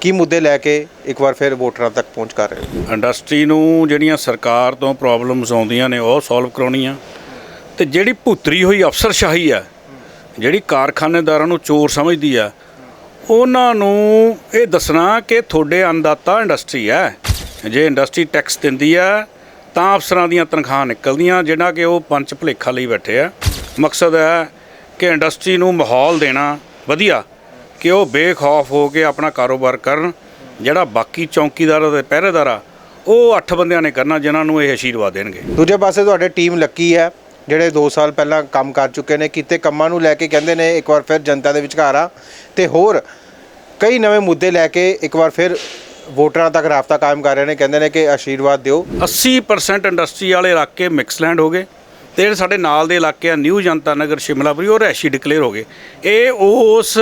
ਕੀ ਮੁੱਦੇ ਲੈ ਕੇ ਇੱਕ ਵਾਰ ਫਿਰ ਵੋਟਰਾਂ ਤੱਕ ਪਹੁੰਚ ਕਰ ਰਹੇ ਹੋ? ਇੰਡਸਟਰੀ ਨੂੰ ਜਿਹੜੀਆਂ ਸਰਕਾਰ ਤੋਂ ਪ੍ਰੋਬਲਮਸ ਆਉਂਦੀਆਂ ਨੇ, ਉਹ ਸੋਲਵ ਕਰਾਉਣੀਆਂ। ਤੇ ਜਿਹੜੀ ਭੁੱਤਰੀ ਹੋਈ, ਅਫਸਰਸ਼ਾਹੀ ਆ, ਜਿਹੜੀ ਕਾਰਖਾਨੇਦਾਰਾਂ ਨੂੰ ਚੋਰ ਸਮਝਦੀ ਆ, ਉਹਨਾਂ ਨੂੰ ਇਹ ਦੱਸਣਾ ਕਿ ਤੁਹਾਡੇ ਅੰਦਾਤਾ ਇੰਡਸਟਰੀ ਹੈ। ਜੇ ਇੰਡਸਟਰੀ ਟੈਕਸ ਦਿੰਦੀ ਆ, ਤਾਂ ਅਫਸਰਾਂ ਦੀਆਂ ਤਨਖਾਹਾਂ ਨਿਕਲਦੀਆਂ ਜਿਹੜਾ ਕਿ ਉਹ ਪੰਚ ਭੁਲੇਖਾ ਲਈ ਬੈਠੇ ਆ। ਮਕਸਦ ਹੈ ਕਿ ਇੰਡਸਟਰੀ ਨੂੰ ਮਾਹੌਲ ਦੇਣਾ ਵਧੀਆ। ਕਿ ਉਹ ਬੇਖੌਫ ਹੋ ਕੇ ਆਪਣਾ ਕਾਰੋਬਾਰ ਕਰਨ ਜਿਹੜਾ ਬਾਕੀ ਚੌਕੀਦਾਰ ਤੇ ਪਹਿਰੇਦਾਰ ਆ ਉਹ ਅੱਠ ਬੰਦਿਆਂ ਨੇ ਕਰਨਾ ਜਿਨ੍ਹਾਂ ਨੂੰ ਇਹ ਆਸ਼ੀਰਵਾਦ ਦੇਣਗੇ। ਦੂਜੇ ਪਾਸੇ ਤੁਹਾਡੇ ਟੀਮ ਲੱਕੀ ਹੈ ਜਿਹੜੇ 2 ਸਾਲ ਪਹਿਲਾਂ ਕੰਮ ਕਰ ਚੁੱਕੇ ਨੇ ਕੀਤੇ ਕੰਮਾਂ ਨੂੰ ਲੈ ਕੇ ਕਹਿੰਦੇ ਨੇ ਇੱਕ ਵਾਰ ਫਿਰ ਜਨਤਾ ਦੇ ਵਿਚਕਾਰ ਆ। ਤੇ ਹੋਰ ਕਈ ਨਵੇਂ ਮੁੱਦੇ ਲੈ ਕੇ ਇੱਕ ਵਾਰ ਫਿਰ ਵੋਟਰਾਂ ਤੱਕ ਰਾਬਤਾ ਕਾਇਮ ਕਰ ਰਹੇ ਨੇ ਕਹਿੰਦੇ ਨੇ ਕਿ ਆਸ਼ੀਰਵਾਦ ਦਿਓ। 80% ਇੰਡਸਟਰੀ ਵਾਲੇ ਇਲਾਕੇ ਮਿਕਸਲੈਂਡ ਹੋ ਗਏ ਤੇ ਜਿਹੜੇ ਸਾਡੇ ਨਾਲ ਦੇ ਇਲਾਕੇ ਆ ਨਿਊ ਜਨਤਾ ਨਗਰ ਸ਼ਿਮਲਾਪੁਰੀ ਉਹ ਰਹਿਸ਼ੀ ਡਿਕਲੇਅਰ ਹੋ ਗਏ। ਇਹ ਉਸ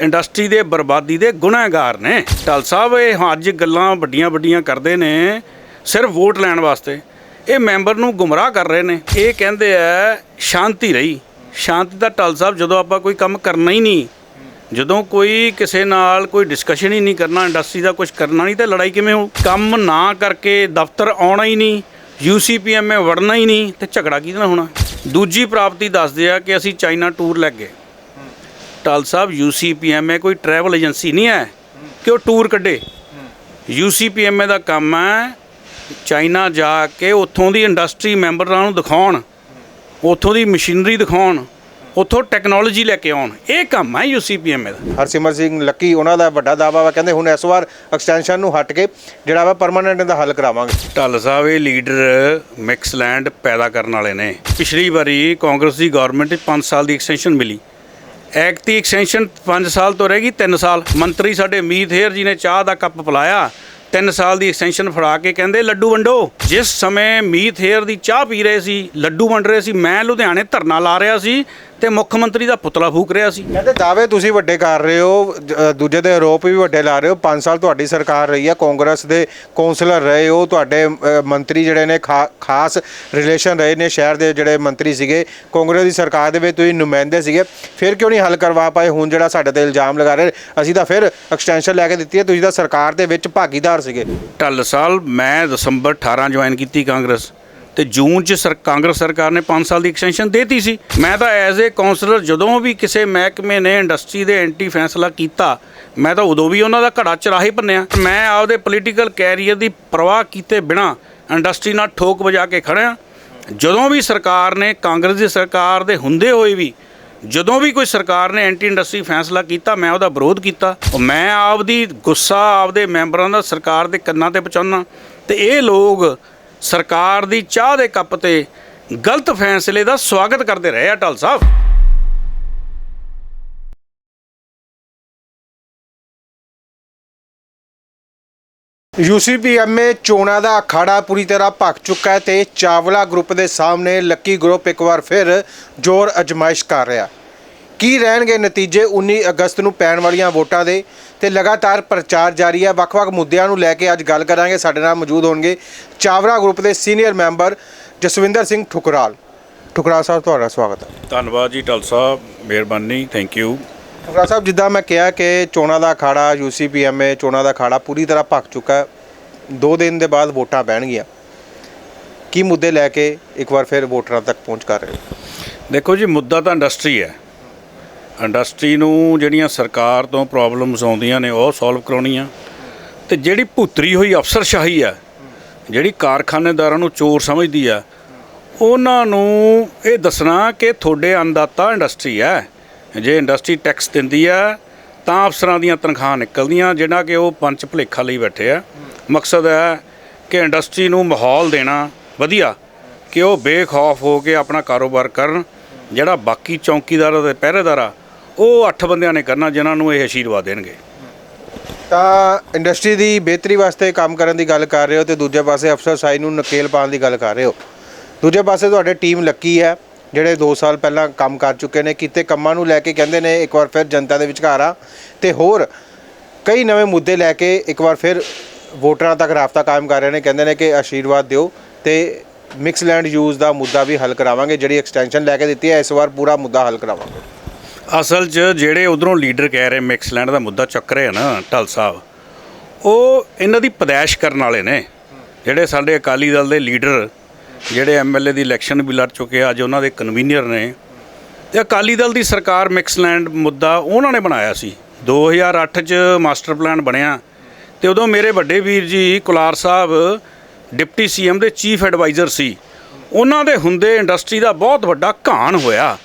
ਇੰਡਸਟਰੀ ਦੇ ਬਰਬਾਦੀ ਦੇ ਗੁਨਾਹਗਾਰ ਨੇ। ਟਲ ਸਾਹਿਬ, ਇਹ ਅੱਜ ਗੱਲਾਂ ਵੱਡੀਆਂ ਵੱਡੀਆਂ ਕਰਦੇ ਨੇ ਸਿਰਫ ਵੋਟ ਲੈਣ ਵਾਸਤੇ। ਇਹ ਮੈਂਬਰ ਨੂੰ ਗੁੰਮਰਾਹ ਕਰ ਰਹੇ ਨੇ। ਇਹ ਕਹਿੰਦੇ ਆ, ਸ਼ਾਂਤੀ ਰਹੀ। ਸ਼ਾਂਤੀ ਦਾ ਟਲ ਸਾਹਿਬ, ਜਦੋਂ ਆਪਾਂ ਕੋਈ ਕੰਮ ਕਰਨਾ ਹੀ ਨਹੀਂ, ਜਦੋਂ ਕੋਈ ਕਿਸੇ ਨਾਲ ਕੋਈ ਡਿਸਕਸ਼ਨ ਹੀ ਨਹੀਂ ਕਰਨਾ, ਇੰਡਸਟਰੀ ਦਾ ਕੁਝ ਕਰਨਾ ਨਹੀਂ, ਤੇ ਲੜਾਈ ਕਿਵੇਂ ਹੋ? ਕੰਮ ਨਾ ਕਰਕੇ ਦਫ਼ਤਰ ਆਉਣਾ ਹੀ ਨਹੀਂ ਯੂਸੀਪੀਐਮਏ ਵੜਨਾ ਹੀ ਨਹੀਂ, ਤੇ ਝਗੜਾ ਕਿਹਦੇ ਨਾਲ ਹੋਣਾ? ਦੂਜੀ ਪ੍ਰਾਪਤੀ ਦੱਸਦੇ ਆ ਕਿ ਅਸੀਂ ਚਾਈਨਾ ਟੂਰ ਲੈ ਗਏ। ਟਾਲ ਸਾਹਿਬ ਯੂਸੀਪੀਐਮਏ ਕੋਈ ਟਰੈਵਲ ਏਜੰਸੀ ਨਹੀਂ ਹੈ ਕਿ ਉਹ ਟੂਰ ਕੱਢੇ। ਯੂਸੀਪੀਐਮਏ ਦਾ ਕੰਮ ਹੈ ਚਾਈਨਾ ਜਾ ਕੇ ਉੱਥੋਂ ਦੀ ਇੰਡਸਟਰੀ ਮੈਂਬਰਾਂ ਨੂੰ ਦਿਖਾਉਣ ਉੱਥੋਂ ਦੀ ਮਸ਼ੀਨਰੀ ਦਿਖਾਉਣ ਉੱਥੋਂ ਟੈਕਨੋਲੋਜੀ ਲੈ ਕੇ ਆਉਣ। ਇਹ ਕੰਮ ਹੈ ਯੂਸੀਪੀਐਮਏ ਦਾ। ਹਰਸਿਮਰ ਸਿੰਘ ਲੱਕੀ ਉਹਨਾਂ ਦਾ ਵੱਡਾ ਦਾਅਵਾ ਵਾ ਕਹਿੰਦੇ ਹੁਣ ਇਸ ਵਾਰ ਐਕਸਟੈਂਸ਼ਨ ਨੂੰ ਹਟ ਕੇ ਜਿਹੜਾ ਵਾ ਪਰਮਾਨੈਂਟ ਦਾ ਹੱਲ ਕਰਾਵਾਂਗੇ। ਢੱਲ ਸਾਹਿਬ ਇਹ ਲੀਡਰ ਮਿਕਸਲੈਂਡ ਪੈਦਾ ਕਰਨ ਵਾਲੇ ਨੇ। ਪਿਛਲੀ ਵਾਰੀ ਕਾਂਗਰਸ ਦੀ ਗਵਰਨਮੈਂਟ 5 ਸਾਲ ਦੀ ਐਕਸਟੈਂਸ਼ਨ ਮਿਲੀ। ਐਕਟ ਦੀ ਐਕਸਟੈਂਸ਼ਨ 5 ਸਾਲ ਤੋਂ ਰਹਿ ਗਈ 3 ਸਾਲ। ਮੰਤਰੀ ਸਾਡੇ ਮੀਤ ਹੇਰ ਜੀ ਨੇ ਚਾਹ ਦਾ ਕੱਪ ਪਿਲਾਇਆ। 3 ਸਾਲ ਦੀ ਐਕਸਟੈਂਸ਼ਨ ਫੜਾ ਕੇ ਕਹਿੰਦੇ, ਲੱਡੂ ਵੰਡੋ। ਜਿਸ ਸਮੇਂ ਮੀਤ ਹੇਰ ਦੀ ਚਾਹ ਪੀ ਰਹੇ ਸੀ, ਲੱਡੂ ਵੰਡ ਰਹੇ ਸੀ, ਮੈਂ ਲੁਧਿਆਣੇ ਧਰਨਾ ਲਾ ਰਿਹਾ ਸੀ। ਤੇ ਮੁੱਖ ਮੰਤਰੀ ਦਾ ਪੁਤਲਾ ਫੂਕ ਰਿਹਾ ਸੀ। ਕਹਿੰਦੇ ਦਾਅਵੇ ਤੁਸੀਂ ਵੱਡੇ ਕਰ ਰਹੇ ਹੋ ਜ- ਦੂਜੇ ਦੇ ਆਰੋਪ ਵੀ ਵੱਡੇ ਲਾ ਰਹੇ ਹੋ 5 ਸਾਲ ਤੁਹਾਡੀ ਸਰਕਾਰ ਰਹੀ ਹੈ ਕਾਂਗਰਸ ਦੇ ਕੌਂਸਲਰ ਰਹੇ ਹੋ ਤੁਹਾਡੇ ਅ, ਮੰਤਰੀ ਜਿਹੜੇ ਨੇ ਖਾ- ਖਾਸ ਰਿਲੇਸ਼ਨ ਰਹੇ ਨੇ ਸ਼ਹਿਰ ਦੇ ਜਿਹੜੇ ਮੰਤਰੀ ਸੀਗੇ ਕਾਂਗਰਸ ਦੀ ਸਰਕਾਰ ਦੇ ਵਿੱਚ ਤੁਸੀਂ ਨੁਮਾਇੰਦੇ ਸੀਗੇ ਫਿਰ ਕਿਉਂ ਨਹੀਂ ਹੱਲ ਕਰਵਾ ਪਾਏ? ਹੁਣ ਜਿਹੜਾ ਸਾਡੇ ਤੇ ਇਲਜ਼ਾਮ ਲਗਾ ਰਹੇ ਅਸੀਂ ਤਾਂ ਫਿਰ ਐਕਸਟੈਂਸ਼ਨ ਲੈ ਕੇ ਦਿੱਤੀ ਹੈ ਤੁਸੀਂ ਤਾਂ ਸਰਕਾਰ ਦੇ ਵਿੱਚ ਭਾਗੀਦਾਰ ਸੀਗੇ। ਢੱਲ ਸਾਲ ਮੈਂ ਦਸੰਬਰ 18 ਜੁਆਇਨ ਕੀਤੀ ਕਾਂਗਰਸ। ਤੇ ਜੂਨ ਚ ਸਰ, ਕਾਂਗਰਸ ਸਰਕਾਰ ਨੇ 5 ਸਾਲ ਦੀ ਐਕਸਟੈਂਸ਼ਨ ਦੇਤੀ ਸੀ। ਮੈਂ ਤਾਂ ਐਜ਼ ਏ ਕਾਉਂਸਲਰ ਜਦੋਂ ਵੀ ਕਿਸੇ ਮਹਿਕਮੇ ਨੇ ਇੰਡਸਟਰੀ ਦੇ ਐਂਟੀ ਫੈਸਲਾ ਕੀਤਾ, ਮੈਂ ਤਾਂ ਉਦੋਂ ਵੀ ਉਹਨਾਂ ਦਾ ਘੜਾ ਚਰਾਹੇ ਭੰਨਿਆ। ਮੈਂ ਆਪਦੇ ਪੋਲੀਟੀਕਲ ਕੈਰੀਅਰ ਦੀ ਪਰਵਾਹ ਕੀਤੇ ਬਿਨਾ ਇੰਡਸਟਰੀ ਨਾਲ ਠੋਕ ਵਜਾ ਕੇ ਖੜਿਆ। ਜਦੋਂ ਵੀ ਸਰਕਾਰ ਨੇ, ਕਾਂਗਰਸ ਦੀ ਸਰਕਾਰ ਦੇ ਹੁੰਦੇ ਹੋਏ ਵੀ, ਜਦੋਂ ਵੀ ਕੋਈ ਸਰਕਾਰ ਨੇ ਐਂਟੀ ਇੰਡਸਟਰੀ ਫੈਸਲਾ ਕੀਤਾ, ਮੈਂ ਉਹਦਾ ਵਿਰੋਧ ਕੀਤਾ। ਮੈਂ ਆਪਦੀ ਗੁੱਸਾ ਆਪਦੇ ਮੈਂਬਰਾਂ ਦਾ ਸਰਕਾਰ ਦੇ ਕੰਨਾਂ ਤੇ ਪਹੁੰਚਾਉਣਾ ਤੇ ਇਹ ਲੋਕ ਸਰਕਾਰ ਦੀ ਚਾਹ ਦੇ ਕੱਪ ਤੇ ਗਲਤ ਫੈਸਲੇ ਦਾ ਸਵਾਗਤ ਕਰਦੇ ਰਹੇ ਆ ਸਾਹਿਬ। ਯੂਸੀਪੀਐਮਏ ਚੋਣਾਂ ਦਾ ਅਖਾੜਾ ਪੂਰੀ ਤਰ੍ਹਾਂ ਭਖ ਚੁੱਕਾ ਹੈ ਤੇ ਚਾਵਲਾ ਗਰੁੱਪ ਦੇ ਸਾਹਮਣੇ ਲੱਕੀ ਗਰੁੱਪ ਇੱਕ ਵਾਰ ਫਿਰ ਜ਼ੋਰ ਅਜਮਾਇਸ਼ ਕਰ ਰਿਹਾ। ਕੀ ਰਹਿਣਗੇ ਨਤੀਜੇ 19 ਅਗਸਤ ਨੂੰ ਪੈਣ ਵਾਲੀਆਂ ਵੋਟਾਂ ਦੇ? ਤੇ ਲਗਾਤਾਰ ਪ੍ਰਚਾਰ ਜਾਰੀ ਹੈ। ਵੱਖ-ਵੱਖ ਮੁੱਦਿਆਂ ਨੂੰ ਲੈ ਕੇ ਅੱਜ ਗੱਲ ਕਰਾਂਗੇ। ਸਾਡੇ ਨਾਲ ਮੌਜੂਦ ਹੋਣਗੇ ਚਾਵਲਾ ਗਰੁੱਪ ਦੇ ਸੀਨੀਅਰ ਮੈਂਬਰ ਜਸਵਿੰਦਰ ਸਿੰਘ ਠੁਕਰਾਲ। ਠੁਕਰਾਲ ਸਾਹਿਬ ਤੁਹਾਡਾ ਸਵਾਗਤ ਹੈ। ਧੰਨਵਾਦ ਜੀ ਢਲ ਸਾਹਿਬ ਮਿਹਰਬਾਨੀ ਥੈਂਕ ਯੂ ਠੁਕਰਾਲ ਸਾਹਿਬ ਜਿੱਦਾਂ ਮੈਂ ਕਿਹਾ ਕਿ ਚੋਣਾਂ ਦਾ ਅਖਾੜਾ ਯੂਸੀਪੀਐਮਏ ਚੋਣਾਂ ਦਾ ਅਖਾੜਾ ਪੂਰੀ ਤਰ੍ਹਾਂ ਭਖ ਚੁੱਕਾ ਹੈ। ਦੋ ਦਿਨ ਦੇ ਬਾਅਦ ਵੋਟਾਂ ਪੈਣਗੀਆਂ। ਕੀ ਮੁੱਦੇ ਲੈ ਕੇ ਇੱਕ ਵਾਰ ਫਿਰ ਵੋਟਰਾਂ ਤੱਕ ਪਹੁੰਚ ਕਰ ਰਹੇ ਹੋ? ਦੇਖੋ ਜੀ ਮੁੱਦਾ ਤਾਂ ਇੰਡਸਟਰੀ ਹੈ। ਇੰਡਸਟਰੀ ਨੂੰ ਜਿਹੜੀਆਂ ਸਰਕਾਰ ਤੋਂ ਪ੍ਰੋਬਲਮਸ ਆਉਂਦੀਆਂ ਨੇ, ਉਹ ਸੋਲਵ ਕਰਾਉਣੀਆਂ। ਤੇ ਜਿਹੜੀ ਭੁੱਤਰੀ ਹੋਈ, ਅਫਸਰਸ਼ਾਹੀ ਆ, ਜਿਹੜੀ ਕਾਰਖਾਨੇਦਾਰਾਂ ਨੂੰ ਚੋਰ ਸਮਝਦੀ ਆ, ਉਹਨਾਂ ਨੂੰ ਇਹ ਦੱਸਣਾ ਕਿ ਤੁਹਾਡੇ ਅੰਦਾਤਾ ਇੰਡਸਟਰੀ ਹੈ ਜੇ ਇੰਡਸਟਰੀ ਟੈਕਸ ਦਿੰਦੀ ਆ, ਤਾਂ ਅਫਸਰਾਂ ਦੀਆਂ ਤਨਖਾਹਾਂ ਨਿਕਲਦੀਆਂ ਜਿਹੜਾ ਕਿ ਉਹ ਪੰਚ ਭੁਲੇਖਾ ਲਈ ਬੈਠੇ ਆ। ਮਕਸਦ ਹੈ ਕਿ ਇੰਡਸਟਰੀ ਨੂੰ ਮਾਹੌਲ ਦੇਣਾ, ਵਧੀਆ, ਕਿ ਉਹ ਬੇਖੌਫ ਹੋ ਕੇ ਆਪਣਾ ਕਾਰੋਬਾਰ ਕਰਨ, ਜਿਹੜਾ ਬਾਕੀ ਚੌਕੀਦਾਰ ਤੇ ਪਹਿਰੇਦਾਰ ਆ ਉਹ ਅੱਠ ਬੰਦਿਆਂ ਨੇ ਕਰਨਾ ਜਿਨ੍ਹਾਂ ਨੂੰ ਇਹ ਆਸ਼ੀਰਵਾਦ ਦੇਣਗੇ। ਤਾਂ ਇੰਡਸਟਰੀ ਦੀ ਬਿਹਤਰੀ ਵਾਸਤੇ ਕੰਮ ਕਰਨ ਦੀ ਗੱਲ ਕਰ ਰਹੇ ਹੋ ਤੇ ਦੂਜੇ ਪਾਸੇ ਅਫਸਰਸ਼ਾਹੀ ਨੂੰ ਨਕੇਲ ਪਾਉਣ ਦੀ ਗੱਲ ਕਰ ਰਹੇ ਹੋ। ਦੂਜੇ ਪਾਸੇ ਤੁਹਾਡੇ ਟੀਮ ਲੱਕੀ ਹੈ, ਜਿਹੜੇ 2 ਸਾਲ ਪਹਿਲਾਂ ਕੰਮ ਕਰ ਚੁੱਕੇ ਨੇ, ਕੀਤੇ ਕੰਮਾਂ ਨੂੰ ਲੈ ਕੇ ਕਹਿੰਦੇ ਨੇ ਇੱਕ ਵਾਰ ਫਿਰ ਜਨਤਾ ਦੇ ਵਿਚਕਾਰ ਆ। ਤੇ ਹੋਰ ਕਈ ਨਵੇਂ ਮੁੱਦੇ ਲੈ ਕੇ ਇੱਕ ਵਾਰ ਫਿਰ ਵੋਟਰਾਂ ਤੱਕ ਰਾਬਤਾ ਕਾਇਮ ਕਰ ਰਹੇ ਨੇ, ਕਹਿੰਦੇ ਨੇ ਕਿ ਆਸ਼ੀਰਵਾਦ ਦਿਓ ਤੇ ਮਿਕਸ ਲੈਂਡ ਯੂਜ਼ ਦਾ ਮੁੱਦਾ ਵੀ ਹੱਲ ਕਰਾਵਾਂਗੇ, ਜਿਹੜੀ ਐਕਸਟੈਂਸ਼ਨ ਲੈ ਕੇ ਦਿੱਤੀ ਹੈ, ਇਸ ਵਾਰ ਪੂਰਾ ਮੁੱਦਾ ਹੱਲ ਕਰਾਵਾਂਗੇ। ਅਸਲ 'ਚ ਜਿਹੜੇ ਉਧਰੋਂ ਲੀਡਰ ਕਹਿ ਰਹੇ ਮਿਕਸਲੈਂਡ ਦਾ ਮੁੱਦਾ ਚੱਕ ਰਹੇ ਆ ਨਾ ਢਲ ਸਾਹਿਬ, ਉਹ ਇਹਨਾਂ ਦੀ ਪਦੈਸ਼ ਕਰਨ ਵਾਲੇ ਨੇ। ਜਿਹੜੇ ਸਾਡੇ ਅਕਾਲੀ ਦਲ ਦੇ ਲੀਡਰ, ਜਿਹੜੇ ਐਮਐਲਏ ਦੀ ਇਲੈਕਸ਼ਨ ਵੀ ਲੜ ਚੁੱਕੇ ਆ, ਅੱਜ ਉਹਨਾਂ ਦੇ ਕਨਵੀਨਰ ਨੇ। ਤੇ ਅਕਾਲੀ ਦਲ ਦੀ ਸਰਕਾਰ ਮਿਕਸਲੈਂਡ ਮੁੱਦਾ ਉਹਨਾਂ ਨੇ ਬਣਾਇਆ ਸੀ। 2008 ਚ ਮਾਸਟਰ ਪਲਾਨ ਬਣਿਆ। ਤੇ ਉਦੋਂ ਮੇਰੇ ਵੱਡੇ ਵੀਰ ਜੀ ਕੁਲਾਰ ਸਾਹਿਬ, ਡਿਪਟੀ ਸੀਐਮ ਦੇ ਚੀਫ ਐਡਵਾਈਜ਼ਰ ਸੀ। ਉਹਨਾਂ ਦੇ ਹੁੰਦੇ ਇੰਡਸਟਰੀ ਦਾ ਬਹੁਤ ਵੱਡਾ ਘਾਣ ਹੋਇਆ।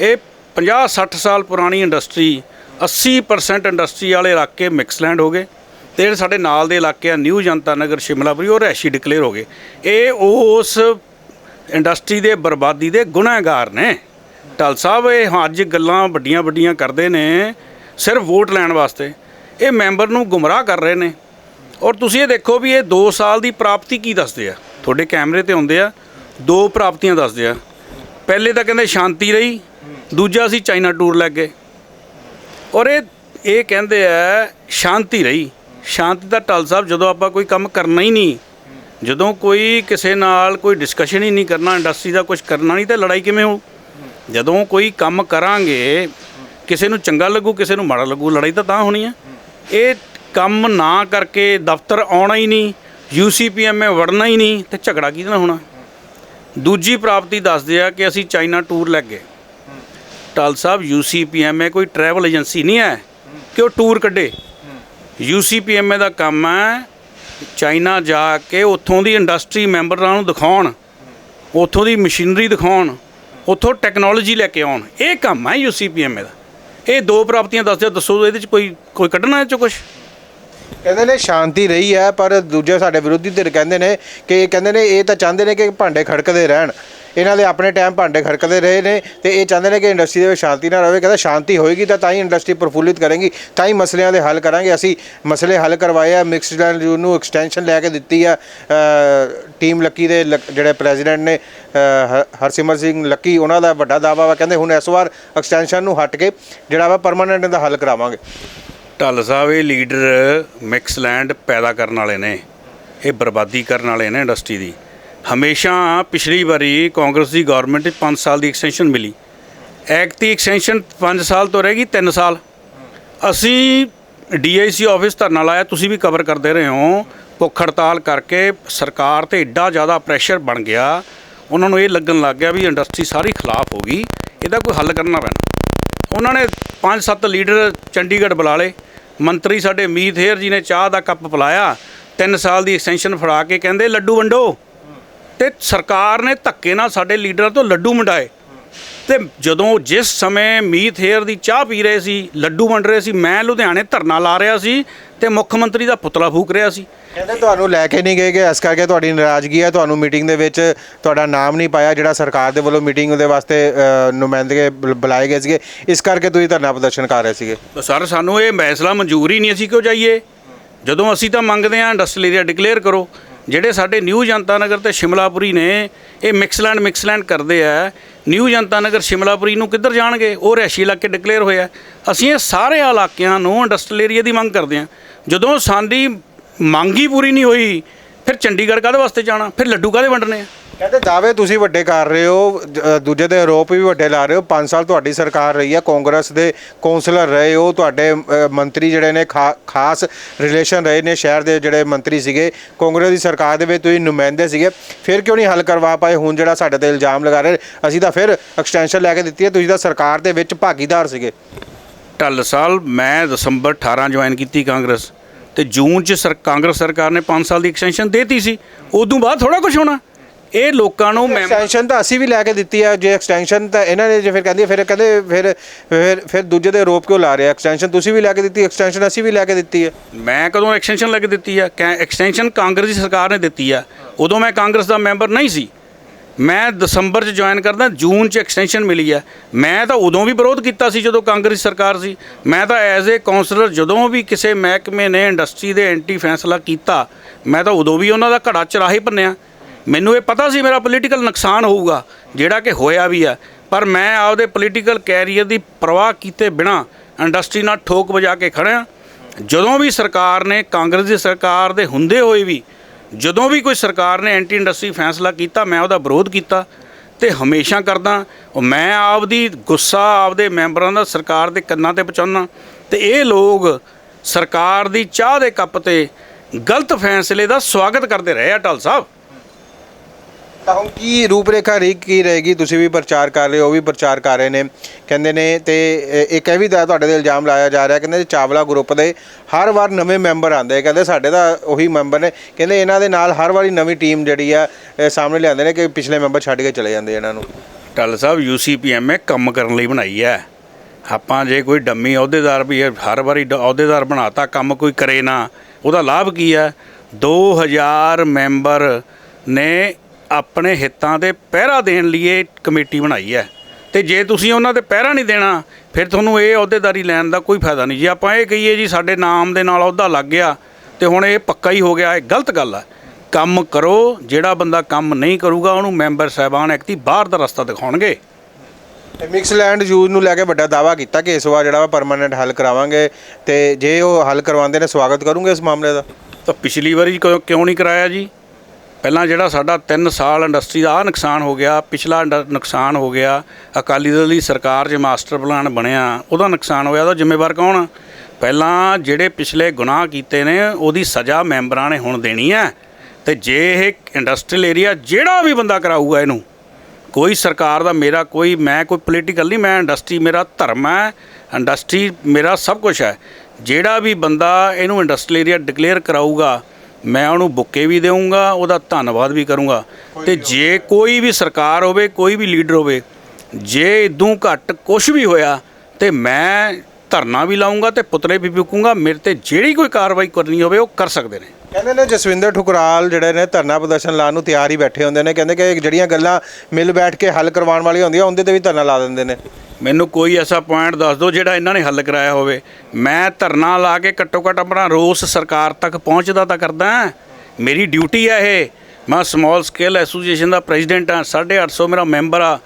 ਇਹ 50 60 ਸਾਲ ਪੁਰਾਣੀ ਇੰਡਸਟਰੀ 80% ਇੰਡਸਟਰੀ ਵਾਲੇ ਇਲਾਕੇ ਮਿਕਸਲੈਂਡ ਹੋ ਗਏ ਤੇ ਜਿਹੜੇ ਸਾਡੇ ਨਾਲ ਦੇ ਇਲਾਕੇ ਆ, ਨਿਊ ਜਨਤਾ ਨਗਰ ਸ਼ਿਮਲਾਪੁਰੀ ਉਹ ਰੈਸ਼ੀ ਡਿਕਲੇਅਰ ਹੋ ਗਏ। ਇਹ ਉਸ ਇੰਡਸਟਰੀ ਦੇ ਬਰਬਾਦੀ ਦੇ ਗੁਨਾਹਗਾਰ ਨੇ। ਢਲ ਸਾਹਿਬ, ਇਹ ਅੱਜ ਗੱਲਾਂ ਵੱਡੀਆਂ ਵੱਡੀਆਂ ਕਰਦੇ ਨੇ, ਸਿਰਫ ਵੋਟ ਲੈਣ ਵਾਸਤੇ। ਇਹ ਮੈਂਬਰ ਨੂੰ ਗੁੰਮਰਾਹ ਕਰ ਰਹੇ ਨੇ। ਔਰ ਤੁਸੀਂ ਇਹ ਦੇਖੋ ਵੀ ਇਹ 2 ਸਾਲ ਦੀ ਪ੍ਰਾਪਤੀ ਕੀ ਦੱਸਦੇ ਆ? ਤੁਹਾਡੇ ਕੈਮਰੇ ਤੇ ਆਉਂਦੇ ਆ, ਦੋ ਪ੍ਰਾਪਤੀਆਂ ਦੱਸਦੇ ਆ। ਪਹਿਲੇ ਤਾਂ ਕਹਿੰਦੇ ਸ਼ਾਂਤੀ ਰਹੀ ਦੂਜਾ ਅਸੀਂ ਚਾਈਨਾ ਟੂਰ ਲੱਗ ਗਏ। ਔਰ ਇਹ ਇਹ ਕਹਿੰਦੇ ਆ, ਸ਼ਾਂਤੀ ਰਹੀ। ਸ਼ਾਂਤੀ ਦਾ ਢਲ ਸਾਹਿਬ ਜਦੋਂ ਆਪਾਂ ਕੋਈ ਕੰਮ ਕਰਨਾ ਹੀ ਨਹੀਂ, ਜਦੋਂ ਕੋਈ ਕਿਸੇ ਨਾਲ ਕੋਈ ਡਿਸਕਸ਼ਨ ਹੀ ਨਹੀਂ ਕਰਨਾ ਇੰਡਸਟਰੀ ਦਾ ਕੁਝ ਕਰਨਾ ਨਹੀਂ, ਤਾਂ ਲੜਾਈ ਕਿਵੇਂ ਹੋ ਜਦੋਂ ਕੋਈ ਕੰਮ ਕਰਾਂਗੇ, ਕਿਸੇ ਨੂੰ ਚੰਗਾ ਲੱਗੂ, ਕਿਸੇ ਨੂੰ ਮਾੜਾ ਲੱਗੂ, ਲੜਾਈ ਤਾਂ ਤਾਂ ਹੋਣੀ ਹੈ ਇਹ ਕੰਮ ਨਾ ਕਰਕੇ ਦਫ਼ਤਰ ਆਉਣਾ ਹੀ ਨਹੀਂ ਯੂਸੀਪੀਐਮਏ ਵੜਨਾ ਹੀ ਨਹੀਂ, ਤੇ ਝਗੜਾ ਕਿਹਦੇ ਨਾਲ ਹੋਣਾ? ਦੂਜੀ ਪ੍ਰਾਪਤੀ ਦੱਸਦੇ ਆ ਕਿ ਅਸੀਂ ਚਾਈਨਾ ਟੂਰ ਲੱਗ ਗਏ। ਟਾਲ ਸਾਹਿਬ ਯੂਸੀਪੀਐਮਏ ਕੋਈ ਟਰੈਵਲ ਏਜੰਸੀ ਨਹੀਂ ਹੈ ਕਿ ਉਹ ਟੂਰ ਕੱਢੇ। ਯੂਸੀਪੀਐਮਏ ਦਾ ਕੰਮ ਹੈ ਚਾਈਨਾ ਜਾ ਕੇ ਉੱਥੋਂ ਦੀ ਇੰਡਸਟਰੀ ਮੈਂਬਰਾਂ ਨੂੰ ਦਿਖਾਉਣ, ਉੱਥੋਂ ਦੀ ਮਸ਼ੀਨਰੀ ਦਿਖਾਉਣ, ਉੱਥੋਂ ਟੈਕਨੋਲੋਜੀ ਲੈ ਕੇ ਆਉਣ। ਇਹ ਕੰਮ ਹੈ ਯੂਸੀਪੀਐਮਏ ਦਾ। ਇਹ ਦੋ ਪ੍ਰਾਪਤੀਆਂ ਦੱਸਦੇ ਦੱਸੋ ਇਹਦੇ ਚ ਕੋਈ ਕੋਈ ਕੱਢਣਾ ਇਹ ਚੋਂ ਕੁਝ ਕਹਿੰਦੇ ਨੇ ਸ਼ਾਂਤੀ ਰਹੀ ਹੈ, ਪਰ ਦੂਜੇ ਸਾਡੇ ਵਿਰੋਧੀ ਧਿਰ ਕਹਿੰਦੇ ਨੇ ਕਿ ਇਹ ਕਹਿੰਦੇ ਨੇ ਇਹ ਤਾਂ ਚਾਹੁੰਦੇ ਨੇ ਕਿ ਭਾਂਡੇ ਖੜਕਦੇ ਰਹਿਣ। ਇਹਨਾਂ ਦੇ ਆਪਣੇ ਟਾਈਮ ਭਾਂਡੇ ਖੜਕਦੇ ਰਹੇ ਨੇ ਤੇ ਇਹ ਚਾਹੁੰਦੇ ਨੇ ਕਿ ਇੰਡਸਟਰੀ ਦੇ ਵਿੱਚ ਸ਼ਾਂਤੀ ਨਾ ਰਹੇ ਕਹਿੰਦਾ ਸ਼ਾਂਤੀ ਹੋਏਗੀ ਤਾਂ ਤਾਂ ਹੀ ਇੰਡਸਟਰੀ ਪ੍ਰਫੁੱਲਿਤ ਕਰੇਗੀ ਤਾਂ ਹੀ ਮਸਲਿਆਂ ਦੇ ਹੱਲ ਕਰਾਂਗੇ। ਅਸੀਂ ਮਸਲੇ ਹੱਲ ਕਰਵਾਏ ਆ ਮਿਕਸਡ ਲੈਂਡ ਜ਼ੋਨ ਨੂੰ ਐਕਸਟੈਂਸ਼ਨ ਲੈ ਕੇ ਦਿੱਤੀ ਆ ਟੀਮ ਲੱਕੀ ਦੇ ਲੱਕ- ਜਿਹੜੇ ਪ੍ਰੈਜ਼ੀਡੈਂਟ ਨੇ ਅ, ਹ- ਹਰਸਿਮਰ ਸਿੰਘ ਲੱਕੀ ਉਹਨਾਂ ਦਾ ਵੱਡਾ ਦਾਅਵਾ ਵਾ ਕਹਿੰਦੇ ਹੁਣ ਇਸ ਵਾਰ ਐਕਸਟੈਂਸ਼ਨ ਨੂੰ ਹਟ ਕੇ ਜਿਹੜਾ ਵਾ ਪਰਮਾਨੈਂਟ ਦਾ ਹੱਲ ਕਰਾਵਾਂਗੇ। ਢੱਲ ਸਾਹਿਬ ਇਹ ਲੀਡਰ ਮਿਕਸ ਲੈਂਡ ਪੈਦਾ ਕਰਨ ਵਾਲੇ ਨੇ ਇਹ ਬਰਬਾਦੀ ਕਰਨ ਵਾਲੇ ਨੇ ਇੰਡਸਟਰੀ ਦੀ। ਹਮੇਸ਼ਾ ਪਿਛਲੀ ਵਾਰੀ ਕਾਂਗਰਸ ਦੀ ਗਵਰਨਮੈਂਟ 5 ਸਾਲ ਦੀ ਐਕਸਟੈਂਸ਼ਨ ਮਿਲੀ। ਐਕਟ ਦੀ ਐਕਸਟੈਂਸ਼ਨ 5 ਸਾਲ ਤੋਂ ਰਹਿ ਗਈ 3 ਸਾਲ। ਅਸੀਂ ਡੀਆਈਸੀ ਆਫਿਸ ਧਰਨਾ ਲਾਇਆ, ਤੁਸੀਂ ਵੀ ਕਵਰ ਕਰਦੇ ਰਹੇ ਹੋ। ਭੁੱਖ ਹੜਤਾਲ ਕਰਕੇ ਸਰਕਾਰ ਤੇ ਏਡਾ ਜ਼ਿਆਦਾ ਪ੍ਰੈਸ਼ਰ ਬਣ ਗਿਆ। ਉਹਨਾਂ ਨੂੰ ਇਹ ਲੱਗਣ ਲੱਗ ਗਿਆ ਵੀ ਇੰਡਸਟਰੀ ਸਾਰੀ ਖਿਲਾਫ ਹੋ ਗਈ, ਇਹਦਾ ਕੋਈ ਹੱਲ ਕਰਨਾ ਪੈਣਾ। ਉਹਨਾਂ ਨੇ ਪੰਜ ਸੱਤ ਲੀਡਰ ਚੰਡੀਗੜ੍ਹ ਬੁਲਾ ਲਏ। ਮੰਤਰੀ ਸਾਡੇ ਮੀਤ ਹੇਰ ਜੀ ਨੇ ਚਾਹ ਦਾ ਕੱਪ ਪਿਲਾਇਆ। 3 ਸਾਲ ਦੀ ਐਕਸਟੈਂਸ਼ਨ ਫੜਾ ਕੇ ਕਹਿੰਦੇ, ਲੱਡੂ ਵੰਡੋ। ਤੇ ਸਰਕਾਰ ਨੇ ਧੱਕੇ ਨਾਲ ਸਾਡੇ ਲੀਡਰਾਂ ਤੋਂ ਲੱਡੂ ਵੰਡਾਏ। ਤੇ ਜਦੋਂ ਜਿਸ ਸਮੇਂ ਮੀਤ ਹੇਰ ਦੀ ਚਾਹ ਪੀ ਰਹੇ ਸੀ ਲੱਡੂ ਵੰਡ ਰਹੇ ਸੀ ਮੈਂ ਲੁਧਿਆਣੇ ਧਰਨਾ ਲਾ ਰਿਹਾ ਸੀ ਤੇ ਮੁੱਖ ਮੰਤਰੀ ਦਾ ਪੁਤਲਾ ਫੂਕ ਰਿਹਾ ਸੀ। ਕਹਿੰਦੇ ਤੁਹਾਨੂੰ ਲੈ ਕੇ ਨਹੀਂ ਗਏ ਕਿ ਇਸ ਕਰਕੇ ਤੁਹਾਡੀ ਨਾਰਾਜ਼ਗੀ ਹੈ ਤੁਹਾਨੂੰ ਮੀਟਿੰਗ ਦੇ ਵਿੱਚ ਤੁਹਾਡਾ ਨਾਮ ਨਹੀਂ ਪਾਇਆ ਜਿਹੜਾ ਸਰਕਾਰ ਦੇ ਵੱਲੋਂ ਮੀਟਿੰਗ ਦੇ ਵਾਸਤੇ ਬੁਲ- ਬੁਲਾਏ ਗਏ ਸੀਗੇ। ਇਸ ਕਰਕੇ ਤੁਸੀਂ ਧਰਨਾ ਪ੍ਰਦਰਸ਼ਨ ਕਰ ਰਹੇ ਸੀਗੇ। ਸਰ ਸਾਨੂੰ ਇਹ ਫੈਸਲਾ ਮਨਜ਼ੂਰ ਹੀ ਨਹੀਂ ਅਸੀਂ ਕਿਉਂ ਜਾਈਏ? ਜਦੋਂ ਅਸੀਂ ਤਾਂ ਮੰਗਦੇ ਹਾਂ ਇੰਡਸਟਰੀਅਲ ਏਰੀਆ ਡਿਕਲੇਅਰ ਕਰੋ। ਜਿਹੜੇ ਸਾਡੇ ਨਿਊ ਜਨਤਾ ਨਗਰ ਤੇ ਸ਼ਿਮਲਾਪੁਰੀ ਨੇ, ਇਹ ਮਿਕਸਲੈਂਡ ਮਿਕਸਲੈਂਡ ਕਰਦੇ ਆ। ਨਿਊ ਜਨਤਾ ਨਗਰ ਸ਼ਿਮਲਾਪੁਰੀ ਨੂੰ ਕਿੱਧਰ ਜਾਣਗੇ? ਉਹ ਰਿਹਾਇਸ਼ੀ ਇਲਾਕੇ ਡਿਕਲੇਅਰ ਹੋਇਆ ਅਸੀਂ ਇਹ ਸਾਰੇ ਇਲਾਕਿਆਂ ਨੂੰ ਇੰਡਸਟਰੀਅਲ ਏਰੀਆ ਦੀ ਮੰਗ ਕਰਦੇ ਹਾਂ ਜਦੋਂ ਸਾਡੀ ਮੰਗ ਹੀ ਪੂਰੀ ਨਹੀਂ ਹੋਈ, ਫਿਰ ਚੰਡੀਗੜ੍ਹ ਕਾਹਦੇ ਵਾਸਤੇ ਜਾਣਾ? ਫਿਰ ਲੱਡੂ ਕਾਹਦੇ ਵੰਡਣੇ ਆ? ਕਹਿੰਦੇ ਦਾਅਵੇ ਤੁਸੀਂ ਵੱਡੇ ਕਰ ਰਹੇ ਹੋ ਜ- ਦੂਜੇ ਦੇ ਆਰੋਪ ਵੀ ਵੱਡੇ ਲਾ ਰਹੇ ਹੋ 5 ਸਾਲ ਤੁਹਾਡੀ ਸਰਕਾਰ ਰਹੀ ਹੈ ਕਾਂਗਰਸ ਦੇ ਕੌਂਸਲਰ ਰਹੇ ਹੋ ਤੁਹਾਡੇ ਅ, ਮੰਤਰੀ ਜਿਹੜੇ ਨੇ ਖਾ- ਖਾਸ ਰਿਲੇਸ਼ਨ ਰਹੇ ਨੇ ਸ਼ਹਿਰ ਦੇ ਜਿਹੜੇ ਮੰਤਰੀ ਸੀਗੇ ਕਾਂਗਰਸ ਦੀ ਸਰਕਾਰ ਦੇ ਵਿੱਚ ਤੁਸੀਂ ਨੁਮਾਇੰਦੇ ਸੀਗੇ ਫਿਰ ਕਿਉਂ ਨਹੀਂ ਹੱਲ ਕਰਵਾ ਪਾਏ? ਹੁਣ ਜਿਹੜਾ ਸਾਡੇ ਤੇ ਇਲਜ਼ਾਮ ਲਗਾ ਰਹੇ ਅਸੀਂ ਤਾਂ ਫਿਰ ਐਕਸਟੈਂਸ਼ਨ ਲੈ ਕੇ ਦਿੱਤੀ ਹੈ ਤੁਸੀਂ ਤਾਂ ਸਰਕਾਰ ਦੇ ਵਿੱਚ ਭਾਗੀਦਾਰ ਸੀਗੇ। ਢੱਲ ਸਾਲ ਮੈਂ ਦਸੰਬਰ 18 ਜੁਆਇਨ ਕੀਤੀ ਕਾਂਗਰਸ ਤੇ ਜੂਨ ਚ ਸਰ ਕਾਂਗਰਸ ਸਰਕਾਰ ਨੇ 5 ਸਾਲ ਦੀ ਐਕਸਟੈਂਸ਼ਨ ਦੇਤੀ ਸੀ ਉਦੋਂ ਬਾਅਦ ਥੋੜਾ ਕੁਝ ਹੋਣਾ। ਇਹ ਲੋਕਾਂ ਨੂੰ ਮੈਂ ਐਕਸਟੈਂਸ਼ਨ ਤਾਂ ਅਸੀਂ ਵੀ ਲੈ ਕੇ ਦਿੱਤੀ ਹੈ ਜੇ ਐਕਸਟੈਂਸ਼ਨ ਤਾਂ ਇਹਨਾਂ ਨੇ ਜੇ ਫਿਰ ਕਹਿੰਦੀ ਫਿਰ ਕਹਿੰਦੇ ਫਿਰ ਫਿਰ ਫਿਰ ਦੂਜੇ ਦੇ ਆਰੋਪ ਕਿਉਂ ਲਾ ਰਹੇ ਐਕਸਟੈਂਸ਼ਨ ਤੁਸੀਂ ਵੀ ਲੈ ਕੇ ਦਿੱਤੀ ਐਕਸਟੈਂਸ਼ਨ ਅਸੀਂ ਵੀ ਲੈ ਕੇ ਦਿੱਤੀ ਹੈ ਮੈਂ ਕਦੋਂ ਐਕਸਟੈਂਸ਼ਨ ਲੈ ਕੇ ਦਿੱਤੀ ਆ? ਐਕਸਟੈਂਸ਼ਨ ਕਾਂਗਰਸ ਦੀ ਸਰਕਾਰ ਨੇ ਦਿੱਤੀ ਆ। ਉਦੋਂ ਮੈਂ ਕਾਂਗਰਸ ਦਾ ਮੈਂਬਰ ਨਹੀਂ ਸੀ। ਮੈਂ ਦਸੰਬਰ 'ਚ ਜੁਆਇਨ ਕਰਦਾ ਜੂਨ 'ਚ ਐਕਸਟੈਂਸ਼ਨ ਮਿਲੀ ਆ। ਮੈਂ ਤਾਂ ਉਦੋਂ ਵੀ ਵਿਰੋਧ ਕੀਤਾ ਸੀ ਜਦੋਂ ਕਾਂਗਰਸ ਸਰਕਾਰ ਸੀ। ਮੈਂ ਤਾਂ ਐਜ਼ ਏ ਕਾਉਂਸਲਰ ਜਦੋਂ ਵੀ ਕਿਸੇ ਮਹਿਕਮੇ ਨੇ ਇੰਡਸਟਰੀ ਦੇ ਐਂਟੀ ਫੈਸਲਾ ਕੀਤਾ ਮੈਂ ਤਾਂ ਉਦੋਂ ਵੀ ਉਹਨਾਂ ਦਾ ਘੜਾ ਚਰਾਹੇ ਭੰਨਿਆ। ਮੈਨੂੰ ਇਹ ਪਤਾ ਸੀ ਮੇਰਾ ਪੋਲੀਟੀਕਲ ਨੁਕਸਾਨ ਹੋਊਗਾ, ਜਿਹੜਾ ਕਿ ਹੋਇਆ ਵੀ ਆ। ਪਰ ਮੈਂ ਆਪਦੇ ਪੋਲੀਟੀਕਲ ਕੈਰੀਅਰ ਦੀ ਪਰਵਾਹ ਕੀਤੇ ਬਿਨਾ ਇੰਡਸਟਰੀ ਨਾਲ ਠੋਕ ਵਜਾ ਕੇ ਖੜਿਆ। ਜਦੋਂ ਵੀ ਸਰਕਾਰ ਨੇ ਕਾਂਗਰਸ ਦੀ ਸਰਕਾਰ ਦੇ ਹੁੰਦੇ ਹੋਏ ਵੀ, ਜਦੋਂ ਵੀ ਕੋਈ ਸਰਕਾਰ ਨੇ ਐਂਟੀ ਇੰਡਸਟਰੀ ਫੈਸਲਾ ਕੀਤਾ, ਮੈਂ ਉਹਦਾ ਵਿਰੋਧ ਕੀਤਾ ਤੇ ਹਮੇਸ਼ਾ ਕਰਦਾ। ਮੈਂ ਆਪਦੀ ਗੁੱਸਾ ਆਪਦੇ ਮੈਂਬਰਾਂ ਦਾ ਸਰਕਾਰ ਦੇ ਕੰਨਾਂ ਤੇ ਪਹੁੰਚਾਉਣਾ ਤੇ ਇਹ ਲੋਕ ਸਰਕਾਰ ਦੀ ਚਾਹ ਦੇ ਕੱਪ ਤੇ ਗਲਤ ਫੈਸਲੇ ਦਾ ਸਵਾਗਤ ਕਰਦੇ ਰਹੇ ਆ ਟਲ ਸਾਹਿਬ। ਤਾਂ ਹੁਣ ਕੀ ਰੂਪਰੇਖਾ ਰਹੀ, ਕੀ ਰਹੇਗੀ? ਤੁਸੀਂ ਵੀ ਪ੍ਰਚਾਰ ਕਰ ਰਹੇ ਹੋ, ਉਹ ਵੀ ਪ੍ਰਚਾਰ ਕਰ ਰਹੇ ਨੇ। ਕਹਿੰਦੇ ਨੇ ਤੇ ਇਹ- ਇੱਕ ਇਹ ਵੀ ਦਾ ਤੁਹਾਡੇ ਤੇ ਇਲਜ਼ਾਮ ਲਾਇਆ ਜਾ ਰਿਹਾ, ਕਹਿੰਦੇ ਚਾਵਲਾ ਗਰੁੱਪ ਦੇ ਹਰ ਵਾਰ ਨਵੇਂ ਮੈਂਬਰ ਆਉਂਦੇ ਕਹਿੰਦੇ ਸਾਡੇ ਤਾਂ ਉਹੀ ਮੈਂਬਰ ਨੇ। ਕਹਿੰਦੇ ਇਹਨਾਂ ਦੇ ਨਾਲ ਹਰ ਵਾਰੀ ਨਵੀਂ ਟੀਮ ਜਿਹੜੀ ਆ ਸਾਹਮਣੇ ਲਿਆਉਂਦੇ ਨੇ ਕਿ ਪਿਛਲੇ ਮੈਂਬਰ ਛੱਡ ਕੇ ਚਲੇ ਜਾਂਦੇ ਇਹਨਾਂ ਨੂੰ। ਟੱਲ ਸਾਹਿਬ ਯੂਸੀਪੀਐਮਏ ਕੰਮ ਕਰਨ ਲਈ ਬਣਾਈ ਹੈ। ਆਪਾਂ ਜੇ ਕੋਈ ਡੰਮੀ ਅਹੁਦੇਦਾਰ ਵੀ ਇਹ ਹਰ ਵਾਰੀ ਡ- ਅਹੁਦੇਦਾਰ ਬਣਾਤਾ, ਕੰਮ ਕੋਈ ਕਰੇ ਨਾ, ਉਹਦਾ ਲਾਭ ਕੀ ਹੈ? 2000 ਮੈਂਬਰ ਨੇ ਆਪਣੇ ਹਿੱਤਾਂ ਦੇ ਪਹਿਰਾ ਦੇਣ ਲਈ ਇਹ ਕਮੇਟੀ ਬਣਾਈ ਹੈ। ਤੇ ਜੇ ਤੁਸੀਂ ਉਹਨਾਂ ਦੇ ਪਹਿਰਾ ਨਹੀਂ ਦੇਣਾ ਫਿਰ ਤੁਹਾਨੂੰ ਇਹ ਅਹੁਦੇਦਾਰੀ ਲੈਣ ਦਾ ਕੋਈ ਫਾਇਦਾ ਨਹੀਂ। ਜੇ ਆਪਾਂ ਇਹ ਕਹੀਏ ਜੀ ਸਾਡੇ ਨਾਮ ਦੇ ਨਾਲ ਅਹੁਦਾ ਲੱਗ ਗਿਆ ਤੇ ਹੁਣ ਇਹ ਪੱਕਾ ਹੀ ਹੋ ਗਿਆ ਇਹ ਗਲਤ ਗੱਲ ਹੈ ਕੰਮ ਕਰੋ ਜਿਹੜਾ ਬੰਦਾ ਕੰਮ ਨਹੀਂ ਕਰੂਗਾ ਉਹਨੂੰ ਮੈਂਬਰ ਸਾਹਿਬਾਨ ਐਕਟੀ ਬਾਹਰ ਦਾ ਰਸਤਾ ਦਿਖਾਉਣਗੇ। ਤੇ ਮਿਕਸਲੈਂਡ ਯੂਜ਼ ਨੂੰ ਲੈ ਕੇ ਵੱਡਾ ਦਾਵਾ ਕੀਤਾ ਕਿ ਇਸ ਵਾਰ ਜਿਹੜਾ ਵਾ ਪਰਮਾਨੈਂਟ ਹੱਲ ਕਰਾਵਾਂਗੇ ਤੇ ਜੇ ਉਹ ਹੱਲ ਕਰਵਾਉਂਦੇ ਨੇ ਸਵਾਗਤ ਕਰੂੰਗੇ ਇਸ ਮਾਮਲੇ ਦਾ। ਤਾਂ ਪਿਛਲੀ ਵਾਰੀ ਕਿਉਂ ਨਹੀਂ ਕਰਾਇਆ ਜੀ? ਪਹਿਲਾਂ ਜਿਹੜਾ ਸਾਡਾ 3 ਸਾਲ ਇੰਡਸਟਰੀ ਦਾ ਆਹ ਨੁਕਸਾਨ ਹੋ ਗਿਆ, ਪਿਛਲਾ ਇੰਡ- ਨੁਕਸਾਨ ਹੋ ਗਿਆ, ਅਕਾਲੀ ਦਲ ਦੀ ਸਰਕਾਰ 'ਚ ਮਾਸਟਰ ਪਲਾਨ ਬਣਿਆ, ਉਹਦਾ ਨੁਕਸਾਨ ਹੋਇਆ, ਉਹਦਾ ਜ਼ਿੰਮੇਵਾਰ ਕੌਣ ਆ? ਪਹਿਲਾਂ ਜਿਹੜੇ ਪਿਛਲੇ ਗੁਨਾਹ ਕੀਤੇ ਨੇ, ਉਹਦੀ ਸਜ਼ਾ ਮੈਂਬਰਾਂ ਨੇ ਹੁਣ ਦੇਣੀ ਹੈ ਤੇ ਜੇ ਇਹ ਇੰਡਸਟਰੀਅਲ ਏਰੀਆ ਜਿਹੜਾ ਵੀ ਬੰਦਾ ਕਰਾਊਗਾ ਇਹਨੂੰ, ਕੋਈ ਸਰਕਾਰ ਦਾ ਮੇਰਾ ਕੋਈ, ਮੈਂ ਕੋਈ ਪੋਲੀਟੀਕਲ ਨਹੀਂ, ਮੈਂ ਇੰਡਸਟਰੀ ਮੇਰਾ ਧਰਮ ਹੈ ਇੰਡਸਟਰੀ ਮੇਰਾ ਸਭ ਕੁਝ ਹੈ ਜਿਹੜਾ ਵੀ ਬੰਦਾ ਇਹਨੂੰ ਇੰਡਸਟਰੀਅਲ ਏਰੀਆ ਡਿਕਲੇਅਰ ਕਰਾਊਗਾ ਮੈਂ ਉਹਨੂੰ ਬੁੱਕੇ ਵੀ ਦੇਵਾਂਗਾ ਉਹਦਾ ਧੰਨਵਾਦ ਵੀ ਕਰੂੰਗਾ। ਤੇ ਜੇ ਕੋਈ ਵੀ ਸਰਕਾਰ ਹੋਵੇ ਕੋਈ ਵੀ ਲੀਡਰ ਹੋਵੇ ਜੇ ਇਦੋਂ ਘੱਟ ਕੁਝ ਵੀ ਹੋਇਆ ਤੇ ਮੈਂ ਧਰਨਾ ਵੀ ਲਾਉਂਗਾ ਤੇ ਪੁਤਲੇ ਵੀ ਫੂਕੂੰਗਾ ਮੇਰੇ ਤੇ ਜਿਹੜੀ ਕੋਈ ਕਾਰਵਾਈ ਕਰਨੀ ਹੋਵੇ ਉਹ ਕਰ ਸਕਦੇ ਨੇ। ਕਹਿੰਦੇ ਨੇ ਜਸਵਿੰਦਰ ਠੁਕਰਾਲ ਜਿਹੜੇ ਨੇ ਧਰਨਾ ਪ੍ਰਦਰਸ਼ਨ ਲਾਉਣ ਨੂੰ ਤਿਆਰ ਹੀ ਬੈਠੇ ਹੁੰਦੇ ਨੇ ਕਹਿੰਦੇ ਕਿ ਜਿਹੜੀਆਂ ਗੱਲਾਂ ਮਿਲ ਬੈਠ ਕੇ ਹੱਲ ਕਰਵਾਉਣ ਵਾਲੀਆਂ ਹੁੰਦੀਆਂ ਉਹਦੇ ਤੇ ਵੀ ਧਰਨਾ ਲਾ ਦਿੰਦੇ ਨੇ। ਮੈਨੂੰ ਕੋਈ ਐਸਾ ਪੁਆਇੰਟ ਦੱਸ ਦਿਓ ਜਿਹੜਾ ਇਹਨਾਂ ਨੇ ਹੱਲ ਕਰਾਇਆ ਹੋਵੇ। ਮੈਂ ਧਰਨਾ ਲਾ ਕੇ ਘੱਟੋ ਘੱਟ ਆਪਣਾ ਰੋਸ ਸਰਕਾਰ ਤੱਕ ਪਹੁੰਚਦਾ ਤਾਂ ਕਰਦਾ। ਮੇਰੀ ਡਿਊਟੀ ਹੈ ਇਹ। ਮੈਂ ਸਮਾਲ ਸਕੇਲ ਐਸੋਸੀਏਸ਼ਨ ਦਾ ਪ੍ਰੈਜ਼ੀਡੈਂਟ ਹਾਂ 850 ਮੇਰਾ ਮੈਂਬਰ ਆ।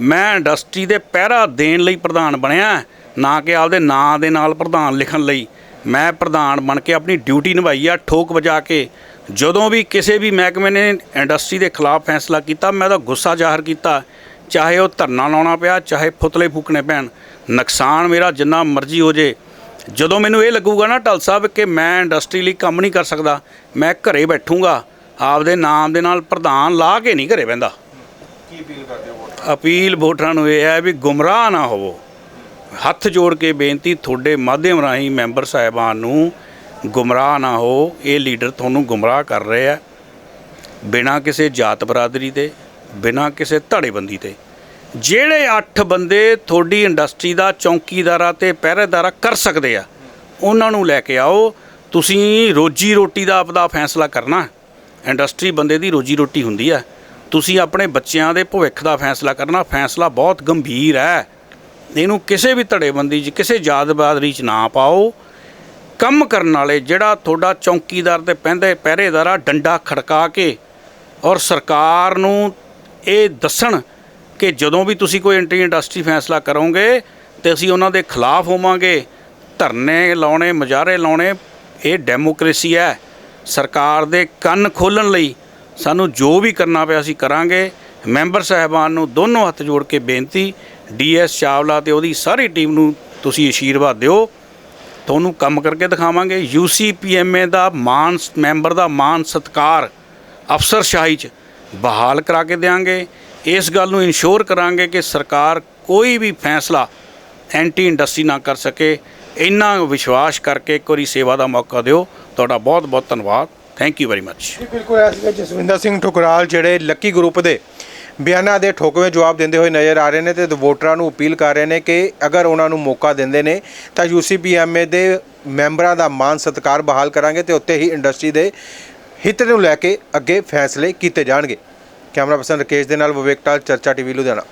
ਮੈਂ ਇੰਡਸਟਰੀ ਦੇ ਪਹਿਰਾ ਦੇਣ ਲਈ ਪ੍ਰਧਾਨ ਬਣਿਆ, ਨਾ ਕਿ ਆਪਦੇ ਨਾਂ ਦੇ ਨਾਲ ਪ੍ਰਧਾਨ ਲਿਖਣ ਲਈ। ਮੈਂ ਪ੍ਰਧਾਨ ਬਣ ਕੇ ਆਪਣੀ ਡਿਊਟੀ ਨਿਭਾਈ ਆ, ਠੋਕ ਵਜਾ ਕੇ। ਜਦੋਂ ਵੀ ਕਿਸੇ ਵੀ ਮਹਿਕਮੇ ਨੇ ਇੰਡਸਟਰੀ ਦੇ ਖਿਲਾਫ ਫੈਸਲਾ ਕੀਤਾ, ਮੈਂ ਉਹਦਾ ਗੁੱਸਾ ਜ਼ਾਹਰ ਕੀਤਾ। ਚਾਹੇ ਉਹ ਧਰਨਾ ਲਾਉਣਾ ਪਿਆ ਚਾਹੇ ਪੁਤਲੇ ਫੂਕਣੇ ਪੈਣ ਨੁਕਸਾਨ ਮੇਰਾ ਜਿੰਨਾ ਮਰਜ਼ੀ ਹੋ ਜੇ। ਜਦੋਂ ਮੈਨੂੰ ਇਹ ਲੱਗੂਗਾ ਨਾ ਢਲ ਸਾਹਿਬ ਕਿ ਮੈਂ ਇੰਡਸਟਰੀ ਲਈ ਕੰਮ ਨਹੀਂ ਕਰ ਸਕਦਾ ਮੈਂ ਘਰੇ ਬੈਠੂੰਗਾ ਆਪਦੇ ਨਾਮ ਦੇ ਨਾਲ ਪ੍ਰਧਾਨ ਲਾ ਕੇ ਨਹੀਂ ਘਰੇ ਬਹਿੰਦਾ। ਕੀ ਅਪੀਲ ਕਰਦੇ ਹੋ ਅਪੀਲ ਵੋਟਰਾਂ ਨੂੰ ਇਹ ਹੈ ਵੀ ਗੁੰਮਰਾਹ ਨਾ ਹੋਵੋ। ਹੱਥ ਜੋੜ ਕੇ ਬੇਨਤੀ ਤੁਹਾਡੇ ਮਾਧਿਅਮ ਰਾਹੀਂ ਮੈਂਬਰ ਸਾਹਿਬਾਨ ਨੂੰ ਗੁੰਮਰਾਹ ਨਾ ਹੋ। ਇਹ ਲੀਡਰ ਤੁਹਾਨੂੰ ਗੁੰਮਰਾਹ ਕਰ ਰਹੇ ਆ ਬਿਨਾਂ ਕਿਸੇ ਜਾਤ ਬਰਾਦਰੀ ਦੇ। ਬਿਨਾਂ ਕਿਸੇ ਧੜੇਬੰਦੀ ਤੇ ਜਿਹੜੇ 8 ਬੰਦੇ ਤੁਹਾਡੀ ਇੰਡਸਟਰੀ ਦਾ, ਚੌਕੀਦਾਰਾ ਤੇ ਪਹਿਰੇਦਾਰਾ ਕਰ ਸਕਦੇ ਆ, ਉਹਨਾਂ ਨੂੰ ਲੈ ਕੇ ਆਓ, ਤੁਸੀਂ ਰੋਜੀ ਰੋਟੀ ਦਾ ਆਪਦਾ ਫੈਸਲਾ ਕਰਨਾ। ਇੰਡਸਟਰੀ ਬੰਦੇ ਦੀ ਰੋਜੀ ਰੋਟੀ ਹੁੰਦੀ ਆ। ਤੁਸੀਂ ਆਪਣੇ ਬੱਚਿਆਂ ਦੇ ਭਵਿੱਖ ਦਾ ਫੈਸਲਾ ਕਰਨਾ। ਫੈਸਲਾ ਬਹੁਤ ਗੰਭੀਰ ਹੈ। ਇਹਨੂੰ ਕਿਸੇ ਵੀ ਧੜੇਬੰਦੀ 'ਚ, ਕਿਸੇ ਜਾਤ ਬਰਾਦਰੀ 'ਚ ਨਾ ਪਾਓ। ਕੰਮ ਕਰਨ ਵਾਲੇ ਜਿਹੜਾ ਤੁਹਾਡਾ ਚੌਕੀਦਾਰ ਤੇ ਪੈਂਦੇ ਪਹਿਰੇਦਾਰਾ ਡੰਡਾ ਖੜਕਾ ਕੇ ਔਰ ਸਰਕਾਰ ਨੂੰ ਇਹ ਦੱਸਣ ਕਿ ਜਦੋਂ ਵੀ ਤੁਸੀਂ ਕੋਈ ਐਂਟੀ ਇੰਡਸਟਰੀ ਫੈਸਲਾ ਕਰੋਗੇ ਤੇ ਅਸੀਂ ਉਹਨਾਂ ਦੇ ਖਿਲਾਫ ਹੋਵਾਂਗੇ, ਧਰਨੇ ਲਾਉਣੇ, ਮੁਜ਼ਾਹਰੇ ਲਾਉਣੇ, ਇਹ ਡੈਮੋਕ੍ਰੇਸੀ ਹੈ। ਸਰਕਾਰ ਦੇ ਕੰਨ ਖੋਲਣ ਲਈ ਸਾਨੂੰ ਜੋ ਵੀ ਕਰਨਾ ਪਿਆ ਅਸੀਂ ਕਰਾਂਗੇ। ਮੈਂਬਰ ਸਾਹਿਬਾਨ ਨੂੰ ਦੋਨੋਂ ਹੱਥ ਜੋੜ ਕੇ ਬੇਨਤੀ, ਡੀਐਸ ਚਾਵਲਾ ਤੇ ਉਹਦੀ ਸਾਰੀ ਟੀਮ ਨੂੰ ਤੁਸੀਂ ਅਸ਼ੀਰਵਾਦ ਦਿਓ। ਤੁਹਾਨੂੰ ਕੰਮ ਕਰਕੇ ਦਿਖਾਵਾਂਗੇ। ਯੂਸੀਪੀਐਮਏ ਦਾ ਮਾਨ, ਮੈਂਬਰ ਦਾ ਮਾਨ ਸਤਕਾਰ ਅਫਸਰਸ਼ਾਹੀ ਚ ਬਹਾਲ ਕਰਾ ਕੇ ਦੇਵਾਂਗੇ ਇਸ ਗੱਲ ਨੂੰ ਇਨਸ਼ੋਰ ਕਰਾਂਗੇ ਕਿ ਸਰਕਾਰ ਕੋਈ ਵੀ ਫੈਸਲਾ ਐਂਟੀ ਇੰਡਸਟਰੀ ਨਾ ਕਰ ਸਕੇ। ਇੰਨਾ ਵਿਸ਼ਵਾਸ ਕਰਕੇ ਇੱਕ ਵਾਰੀ ਸੇਵਾ ਦਾ ਮੌਕਾ ਦਿਓ। ਤੁਹਾਡਾ ਬਹੁਤ ਬਹੁਤ ਧੰਨਵਾਦ। ਥੈਂਕ ਯੂ ਵੈਰੀ ਮੱਚ ਜੀ, ਬਿਲਕੁਲ ਐ ਸੀਗਾ ਜਸਵਿੰਦਰ ਸਿੰਘ ਠੁਕਰਾਲ, ਜਿਹੜੇ ਲੱਕੀ ਗਰੁੱਪ ਦੇ ਬਿਆਨਾਂ ਦੇ ਠੋਕਵੇਂ ਜਵਾਬ ਦਿੰਦੇ ਹੋਏ ਨਜ਼ਰ ਆ ਰਹੇ ਨੇ ਤੇ ਵੋਟਰਾਂ ਨੂੰ ਅਪੀਲ ਕਰ ਰਹੇ ਨੇ ਕਿ ਅਗਰ ਉਹਨਾਂ ਨੂੰ ਮੌਕਾ ਦਿੰਦੇ ਨੇ, ਤਾਂ ਯੂਸੀਪੀਐਮਏ ਦੇ ਮੈਂਬਰਾਂ ਦਾ ਮਾਨ ਸਤਿਕਾਰ ਬਹਾਲ ਕਰਾਂਗੇ ਤੇ ਉੱਤੇ ਹੀ ਇੰਡਸਟਰੀ ਦੇ ਹਿੱਤ ਨੂੰ ਲੈ ਕੇ ਅੱਗੇ ਫੈਸਲੇ ਕੀਤੇ ਜਾਣਗੇ। ਕੈਮਰਾ ਪਰਸਨ ਰਕੇਸ਼ ਦੇ ਨਾਲ ਵਿਵੇਕ ਟਾਲ, ਚਰਚਾ ਟੀਵੀ, ਲੁਧਿਆਣਾ।